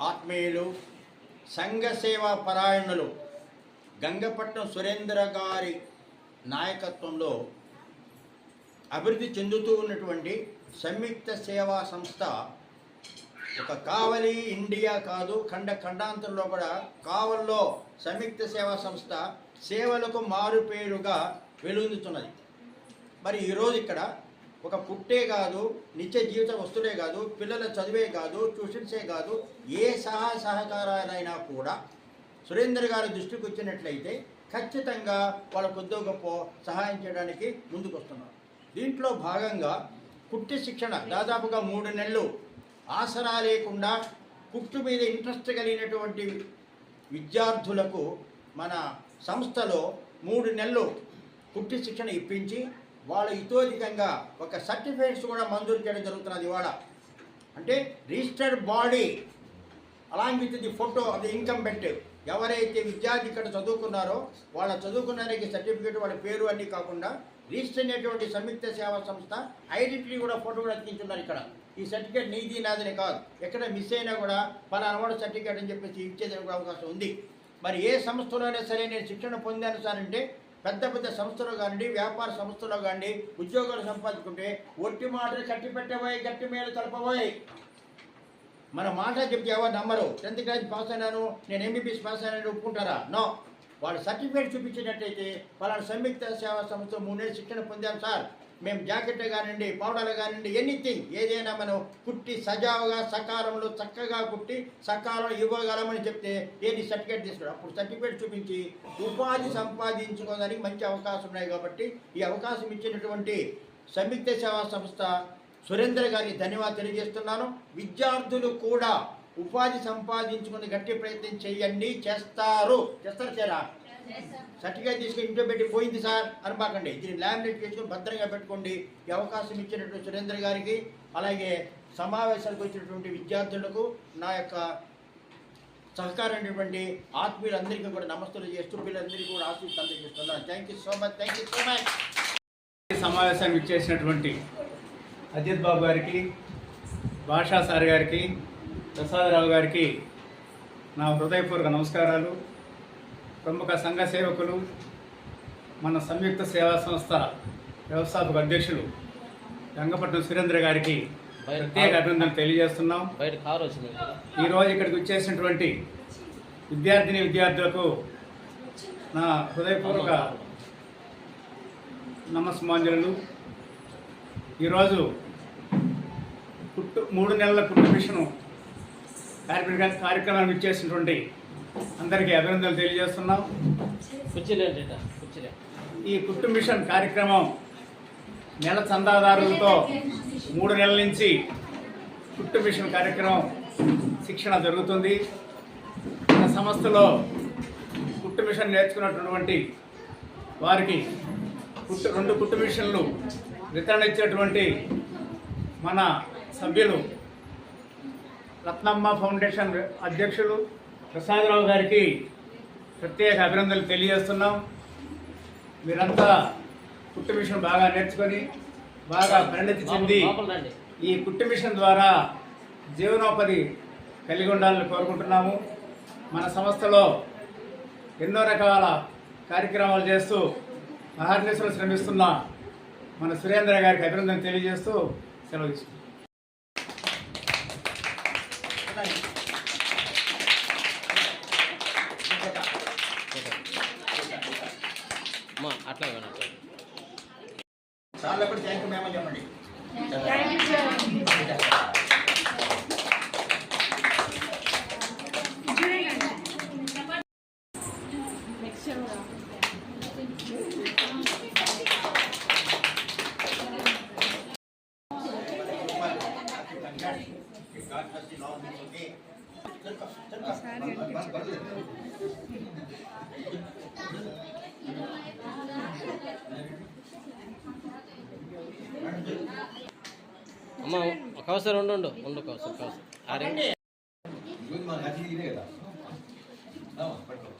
ఆత్మీయులు సంఘ సేవా పరాయణులు గంగపట్నం సురేంద్ర గారి నాయకత్వంలో అభివృద్ధి చెందుతూ ఉన్నటువంటి సంయుక్త సేవా సంస్థ ఒక కావలి ఇండియా కాదు ఖండ ఖండాంతరంలో కూడా కావల్లో సంయుక్త సేవా సంస్థ సేవలకు మారుపేరుగా వెలుగుతున్నది మరి ఈరోజు ఇక్కడ ఒక పుట్టే కాదు నిత్య జీవిత వస్తువులే కాదు పిల్లల చదివే కాదు ట్యూషన్సే కాదు ఏ సహా సహకారాలైనా కూడా సురేందర్ గారి దృష్టికి వచ్చినట్లయితే ఖచ్చితంగా వాళ్ళ కొద్దో గొప్ప సహాయం చేయడానికి ముందుకు వస్తున్నారు దీంట్లో భాగంగా పుట్టి శిక్షణ దాదాపుగా మూడు నెలలు ఆసరా లేకుండా పుట్టు మీద ఇంట్రెస్ట్ కలిగినటువంటి విద్యార్థులకు మన సంస్థలో మూడు నెలలు పుట్టి శిక్షణ ఇప్పించి వాళ్ళ ఇతోధికంగా ఒక సర్టిఫికేట్స్ కూడా మంజూరు చేయడం జరుగుతున్నది ఇవాళ. అంటే registered body along with the photo అది ఇన్కమ్ బెట్. ఎవరైతే విద్యార్థి ఇక్కడ చదువుకున్నారో వాళ్ళ చదువుకున్నానికి సర్టిఫికేట్ వాళ్ళ పేరు అన్నీ కాకుండా రిజిస్టర్ అయినటువంటి సంయుక్త సేవా సంస్థ ఐడెంటిటీ కూడా ఫోటో కూడా అతికించున్నారు ఇక్కడ. ఈ సర్టిఫికేట్ నీది నాదని కాదు. ఎక్కడ మిస్ అయినా కూడా మన అనవాడు సర్టిఫికేట్ అని చెప్పేసి ఇచ్చేదానికి అవకాశం ఉంది. మరి ఏ సంస్థలోనే సరే నేను శిక్షణ పొందాను సార్ అంటే పెద్ద పెద్ద సంస్థలో కానివ్వండి వ్యాపార సంస్థలో కానివ్వండి ఉద్యోగాలు సంపాదించుకుంటే ఒట్టి మాటలు కట్టి పెట్టబోయి గట్టి మేలు తలపబోయి. మన మాట చెప్తే ఎవరు నమ్మరు. టెన్త్ క్లాస్ పాస్ అయినాను నేను ఎంబీబీఎస్ పాస్ అయినాను ఒప్పుకుంటారా? నో. వాళ్ళు సర్టిఫికేట్ చూపించినట్టయితే వాళ్ళ సంయుక్త సేవా సంస్థ మూడేళ్ళు శిక్షణ పొందాం సార్. మేము జాకెట్ కానివ్వండి పౌడర్లు కానివ్వండి ఎనీథింగ్. ఏదైనా మనం కుట్టి సజావుగా సకాలంలో చక్కగా కుట్టి సకాలంలో ఇవ్వగలమని చెప్తే ఏది సర్టిఫికేట్ తీసుకోవడం అప్పుడు సర్టిఫికేట్ చూపించి ఉపాధి సంపాదించుకోవడానికి మంచి అవకాశం ఉన్నాయి కాబట్టి ఈ అవకాశం ఇచ్చినటువంటి సంయుక్త సేవా సంస్థ సురేందర్ గారికి ధన్యవాదాలు తెలియజేస్తున్నాను. విద్యార్థులు కూడా ఉపాధి సంపాదించుకుని గట్టి ప్రయత్నం చేయండి. చేస్తారు. చేస్తారు చేరా. సర్టిఫికేట్ తీసుకుని ఇంట్లో పెట్టి పోయింది సార్ అనబాకండి దీన్ని లామినేట్ చేసుకుని భద్రంగా పెట్టుకోండి. ఈ అవకాశం ఇచ్చినటువంటి సురేంద్ర గారికి అలాగే సమావేశాలకు వచ్చినటువంటి విద్యార్థులకు నా యొక్క సహకారైనటువంటి ఆత్మీయులందరికీ కూడా నమస్తులు చేస్తూ పిల్లలందరికీ కూడా ఆశీస్సు అందజేస్తున్నాను. Thank you so much thank you so much సమావేశానికి ఇచ్చేసినటువంటి అజిత్ బాబు గారికి భాషా సార్ గారికి ప్రసాదరావు గారికి నా హృదయపూర్వక నమస్కారాలు. ప్రముఖ సంఘ సేవకులు మన సంయుక్త సేవా సంస్థ వ్యవస్థాపక అధ్యక్షులు గంగపట్నం సురేంద్ర గారికి ప్రత్యేక అభినందనలు తెలియజేస్తున్నాం. ఈరోజు ఇక్కడికి వచ్చేసినటువంటి విద్యార్థిని విద్యార్థులకు నా హృదయపూర్వక నమస్మాంజలు ఈరోజు కుట్టు మూడు నెలల మిషను కార్యక్రమ కార్యక్రమాన్ని ఇచ్చేసినటువంటి అందరికీ అభినందనలు తెలియజేస్తున్నాం. ఈ కుట్టు మిషన్ కార్యక్రమం నెల చందాదారులతో మూడు నెలల నుంచి కుట్టు మిషన్ కార్యక్రమం శిక్షణ జరుగుతుంది. మన సంస్థలో కుట్టు మిషన్ నేర్చుకున్నటువంటి వారికి కుట్టు రెండు కుట్టు మిషన్లు వితరణ ఇచ్చినటువంటి మన సభ్యులు రత్నమ్మ ఫౌండేషన్ అధ్యక్షులు ప్రసాదరావు గారికి ప్రత్యేక అభినందనలు తెలియజేస్తున్నాం. మీరంతా కుట్టు మిషన్ బాగా నేర్చుకొని బాగా పరిణతి చెంది ఈ కుట్టు మిషన్ ద్వారా జీవనోపాధి కలిగి ఉండాలని కోరుకుంటున్నాము. మన సంస్థలో ఎన్నో రకాల కార్యక్రమాలు చేస్తూ అహర్నిశలు శ్రమిస్తున్న మన సురేంద్ర గారికి అభినందన తెలియజేస్తూ సెలవు తీసుకుంటాం అట్లా ఇవ్వండి సార్లు కూడా థ్యాంక్ యూ మేమని చెప్పండి. అమ్మ కౌసర్ ఉండు ఉండు. ఉండు కౌసర్ కౌసర్. ఒక అవసరం అరే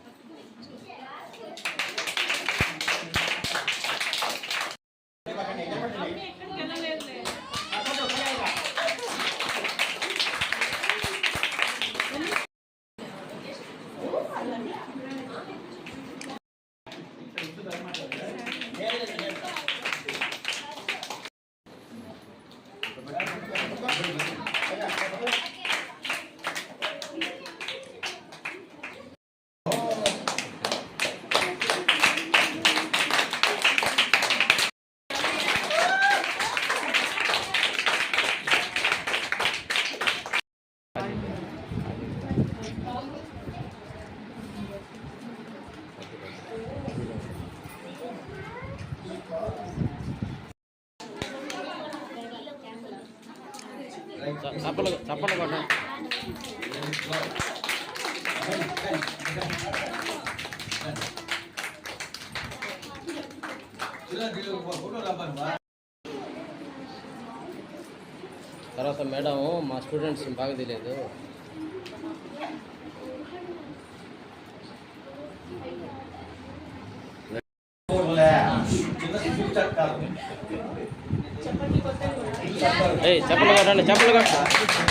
చప్పలు చప్పలు కొట్టండి తర్వాత మేడం మా స్టూడెంట్స్ బాగా తెలియదు. ఏయ్ చెప్పలు కొట్టండి చెప్పలు కొట్టండి